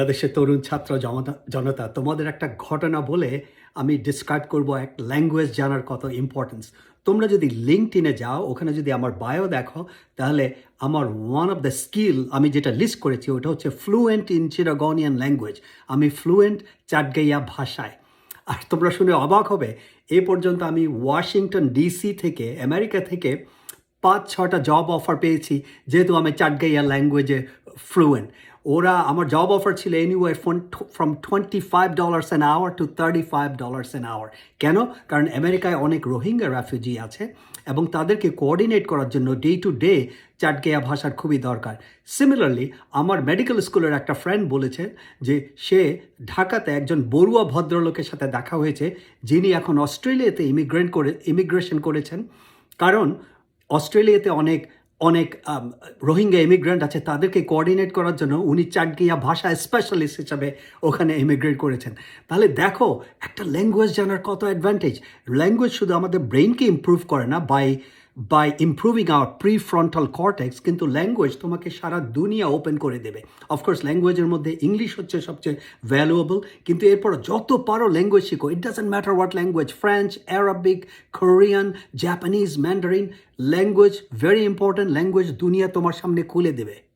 বাংলাদেশের তরুণ ছাত্র জনতা তোমাদের একটা ঘটনা বলে আমি ডিসক্রাইব করব এক ল্যাঙ্গুয়েজ জানার কত ইম্পর্টেন্স তোমরা যদি লিঙ্কড ইনে যাও, ওখানে যদি আমার বায়ো দেখো, তাহলে আমার ওয়ান অফ দ্য স্কিল আমি যেটা লিস্ট করেছি, ওটা হচ্ছে ফ্লুয়েন্ট ইন চিরাগনিয়ান ল্যাঙ্গুয়েজ আমি ফ্লুয়েন্ট চাটগাইয়া ভাষায়। আর তোমরা শুনে অবাক হবে, এ পর্যন্ত আমি ওয়াশিংটন ডিসি থেকে আমেরিকা থেকে পাঁচ ছটা জব অফার পেয়েছি, যেহেতু আমি চাটগাইয়া ল্যাঙ্গুয়েজে ফ্লুয়েন্ট ওরা, আমার জব অফার ছিল anyway from twenty five dollars an hour to thirty five dollars an hour কেন? কারণ আমেরিকায় অনেক রোহিঙ্গা রেফিউজি আছে এবং তাদেরকে কোঅর্ডিনেট করার জন্য ডে টু ডে চাটগেয়া ভাষার খুবই দরকার। সিমিলারলি আমার মেডিকেল স্কুলের একটা ফ্রেন্ড বলেছে যে, সে ঢাকাতে একজন বড়ুয়া ভদ্রলোকের সাথে দেখা হয়েছে, যিনি এখন অস্ট্রেলিয়াতে ইমিগ্রেন্ট করে ইমিগ্রেশন করেছেন। কারণ অস্ট্রেলিয়াতে অনেক অনেক রোহিঙ্গা ইমিগ্রেন্ট আছে, তাদেরকে কোঅর্ডিনেট করার জন্য উনি চাটগিয়া ভাষা স্পেশালিস্ট হিসাবে ওখানে ইমিগ্রেট করেছেন। তাহলে দেখো, একটা ল্যাঙ্গুয়েজ জানার কত অ্যাডভান্টেজ ল্যাঙ্গুয়েজ শুধু আমাদের ব্রেনকে ইম্প্রুভ করে না by by improving our prefrontal cortex কিন্তু ল্যাঙ্গুয়েজ তোমাকে সারা দুনিয়া ওপেন করে দেবে। অফকোর্স ল্যাঙ্গুয়েজের মধ্যে ইংলিশ হচ্ছে সবচেয়ে ভ্যালুয়েবল কিন্তু এরপর যত পারো ল্যাঙ্গুয়েজ শিখো। It doesn't matter what language French Arabic Korean Japanese Mandarin language very important language দুনিয়া তোমার সামনে খুলে দেবে।